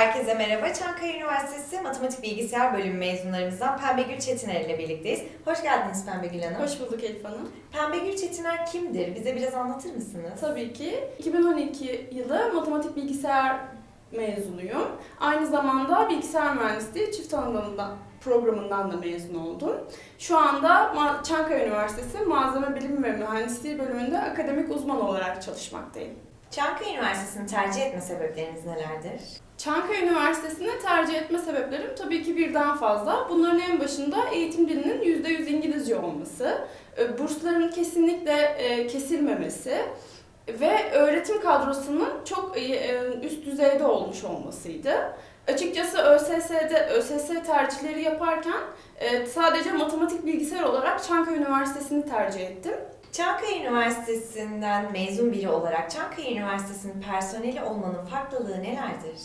Herkese merhaba. Çankaya Üniversitesi Matematik Bilgisayar Bölümü mezunlarımızdan Pembe Gül Çetiner ile birlikteyiz. Hoş geldiniz Pembe Gül Hanım. Hoş bulduk Elif Hanım. Pembe Gül Çetiner kimdir? Bize biraz anlatır mısınız? Tabii ki 2012 yılı matematik bilgisayar mezunuyum. Aynı zamanda bilgisayar mühendisliği çift anlamında programından da mezun oldum. Şu anda Çankaya Üniversitesi Malzeme Bilimi ve Mühendisliği bölümünde akademik uzman olarak çalışmaktayım. Çankaya Üniversitesi'ni tercih etme sebepleriniz nelerdir? Çankaya Üniversitesi'ni tercih etme sebeplerim tabii ki birden fazla. Bunların en başında eğitim dilinin %100 İngilizce olması, e, bursların kesinlikle e, kesilmemesi ve öğretim kadrosunun çok e, üst düzeyde olmuş olmasıydı. Açıkçası ÖSS'de ÖSS tercihleri yaparken e, sadece matematik bilgisayar olarak Çankaya Üniversitesi'ni tercih ettim. Çankaya Üniversitesi'nden mezun biri olarak Çankaya Üniversitesi'nin personeli olmanın farklılığı nelerdir?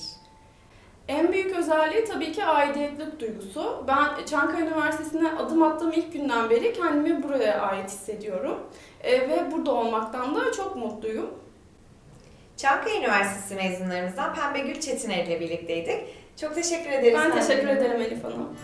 En büyük özelliği tabii ki aidiyetlik duygusu. Ben Çankaya Üniversitesi'ne adım attığım ilk günden beri kendimi buraya ait hissediyorum. E, ve burada olmaktan da çok mutluyum. Çankaya Üniversitesi mezunlarımızdan Pembe Gül Çetiner ile birlikteydik. Çok teşekkür ederiz. Ben teşekkür ederim Elif Hanım.